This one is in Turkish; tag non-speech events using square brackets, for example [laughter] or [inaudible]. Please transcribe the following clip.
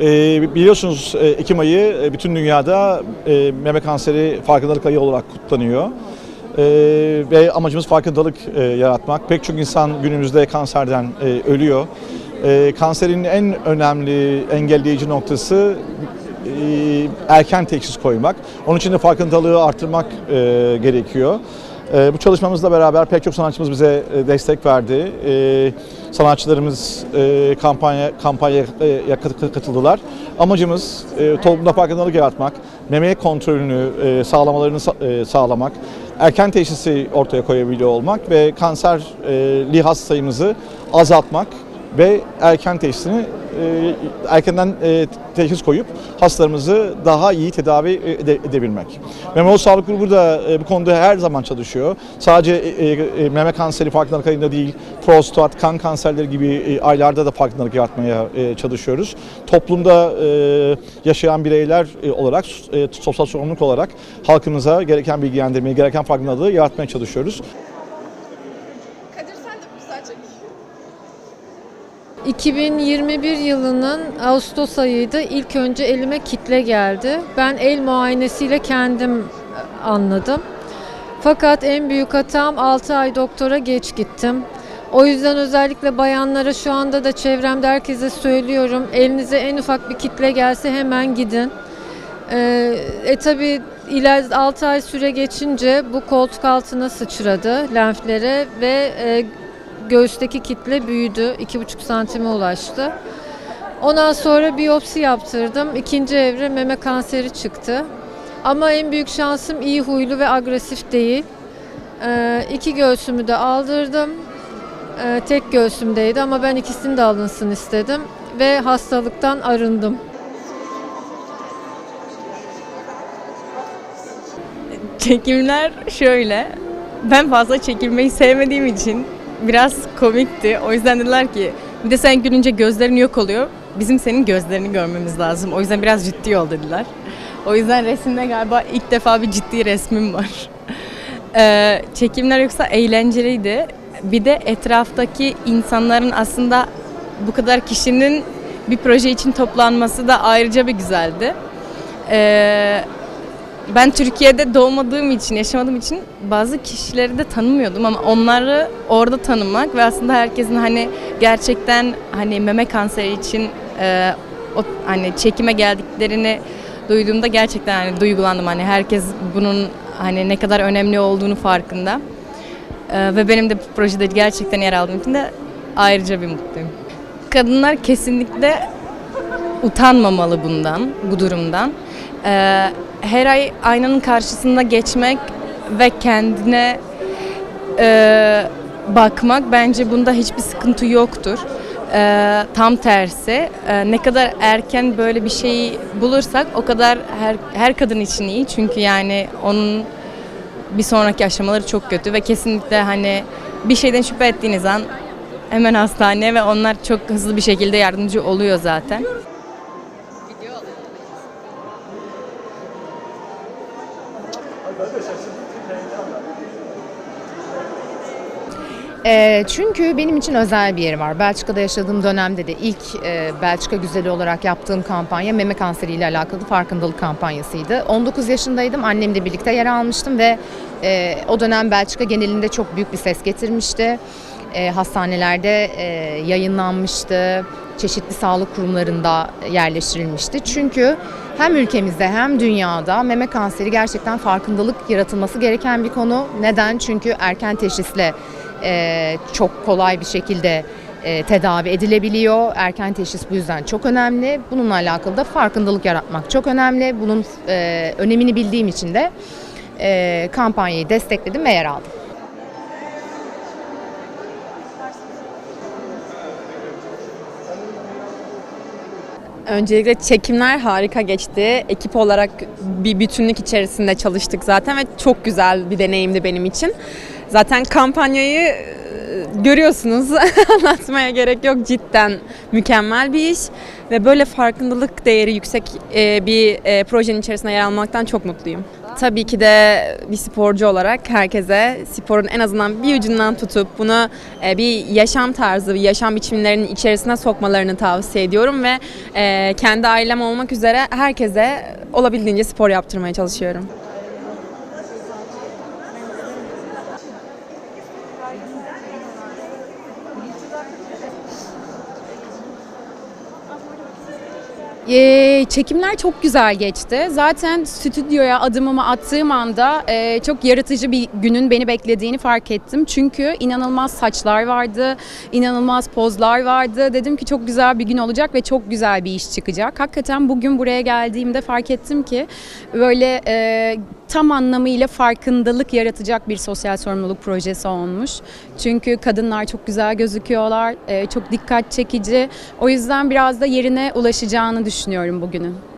E, biliyorsunuz e, Ekim ayı e, bütün dünyada e, meme kanseri farkındalık ayı olarak kutlanıyor. E, ve amacımız farkındalık e, yaratmak. Pek çok insan günümüzde kanserden e, ölüyor. E, kanserin en önemli engelleyici noktası e, erken teşhis koymak. Onun için de farkındalığı artırmak e, gerekiyor. E, bu çalışmamızla beraber pek çok sanatçımız bize e, destek verdi. E, sanatçılarımız e, kampanya kampanyaya e, kat- katıldılar. Amacımız e, toplumda farkındalık yaratmak, meme kontrolünü e, sağlamalarını sa- e, sağlamak, erken teşhisi ortaya koyabiliyor olmak ve kanserli hasta sayımızı azaltmak ve erken teşhisini e, erkenden e, teşhis koyup hastalarımızı daha iyi tedavi ede- edebilmek. Meme Yolu Sağlık Grubu da e, bu konuda her zaman çalışıyor. Sadece e, e, meme kanseri farkındalık ayında değil, prostat, kan kanserleri gibi e, aylarda da farkındalık yaratmaya e, çalışıyoruz. Toplumda e, yaşayan bireyler e, olarak, e, sosyal sorumluluk olarak halkımıza gereken bilgilendirmeyi, gereken farkındalığı yaratmaya çalışıyoruz. Kadir sen de güzel çek. 2021 yılının Ağustos ayıydı. İlk önce elime kitle geldi. Ben el muayenesiyle kendim e, anladım. Fakat en büyük hatam 6 ay doktora geç gittim. O yüzden özellikle bayanlara şu anda da çevremde herkese söylüyorum. Elinize en ufak bir kitle gelse hemen gidin. Ee, e tabi iler 6 ay süre geçince bu koltuk altına sıçradı lenflere ve e, göğüsteki kitle büyüdü. 2,5 santime ulaştı. Ondan sonra biyopsi yaptırdım. İkinci evre meme kanseri çıktı. Ama en büyük şansım iyi huylu ve agresif değil. Ee, iki göğsümü de aldırdım. Ee, tek göğsümdeydi ama ben ikisini de alınsın istedim. Ve hastalıktan arındım. Çekimler şöyle. Ben fazla çekilmeyi sevmediğim için biraz komikti. O yüzden dediler ki bir de sen gülünce gözlerin yok oluyor. Bizim senin gözlerini görmemiz lazım. O yüzden biraz ciddi ol dediler. O yüzden resimde galiba ilk defa bir ciddi resmim var. [laughs] Ee, çekimler yoksa eğlenceliydi. Bir de etraftaki insanların aslında bu kadar kişinin bir proje için toplanması da ayrıca bir güzeldi. Ee, ben Türkiye'de doğmadığım için, yaşamadığım için bazı kişileri de tanımıyordum ama onları orada tanımak ve aslında herkesin hani gerçekten hani meme kanseri için e, o hani çekime geldiklerini duyduğumda gerçekten hani duygulandım. Hani herkes bunun hani ne kadar önemli olduğunu farkında. E, ve benim de bu projede gerçekten yer aldığım için de ayrıca bir mutluyum. Kadınlar kesinlikle utanmamalı bundan, bu durumdan. Ee, her ay aynanın karşısında geçmek ve kendine e, bakmak bence bunda hiçbir sıkıntı yoktur. Ee, tam tersi e, ne kadar erken böyle bir şeyi bulursak o kadar her, her kadın için iyi. Çünkü yani onun bir sonraki aşamaları çok kötü ve kesinlikle hani bir şeyden şüphe ettiğiniz an hemen hastane ve onlar çok hızlı bir şekilde yardımcı oluyor zaten. Ee, çünkü benim için özel bir yeri var. Belçika'da yaşadığım dönemde de ilk e, Belçika güzeli olarak yaptığım kampanya meme kanseriyle alakalı farkındalık kampanyasıydı. 19 yaşındaydım. Annemle birlikte yer almıştım ve e, o dönem Belçika genelinde çok büyük bir ses getirmişti. E, hastanelerde e, yayınlanmıştı. Çeşitli sağlık kurumlarında yerleştirilmişti. Çünkü hem ülkemizde hem dünyada meme kanseri gerçekten farkındalık yaratılması gereken bir konu. Neden? Çünkü erken teşhisle e, çok kolay bir şekilde e, tedavi edilebiliyor. Erken teşhis bu yüzden çok önemli. Bununla alakalı da farkındalık yaratmak çok önemli. Bunun e, önemini bildiğim için de e, kampanyayı destekledim ve yer aldım. Öncelikle çekimler harika geçti. Ekip olarak bir bütünlük içerisinde çalıştık zaten ve çok güzel bir deneyimdi benim için. Zaten kampanyayı e, görüyorsunuz. [laughs] Anlatmaya gerek yok. Cidden mükemmel bir iş ve böyle farkındalık değeri yüksek e, bir e, projenin içerisinde yer almaktan çok mutluyum. Tabii ki de bir sporcu olarak herkese sporun en azından bir ucundan tutup bunu e, bir yaşam tarzı, bir yaşam biçimlerinin içerisine sokmalarını tavsiye ediyorum ve e, kendi ailem olmak üzere herkese olabildiğince spor yaptırmaya çalışıyorum. Ee, çekimler çok güzel geçti. Zaten stüdyoya adımımı attığım anda e, çok yaratıcı bir günün beni beklediğini fark ettim. Çünkü inanılmaz saçlar vardı, inanılmaz pozlar vardı. Dedim ki çok güzel bir gün olacak ve çok güzel bir iş çıkacak. Hakikaten bugün buraya geldiğimde fark ettim ki böyle e, tam anlamıyla farkındalık yaratacak bir sosyal sorumluluk projesi olmuş. Çünkü kadınlar çok güzel gözüküyorlar, e, çok dikkat çekici. O yüzden biraz da yerine ulaşacağını düşünüyorum bugünün.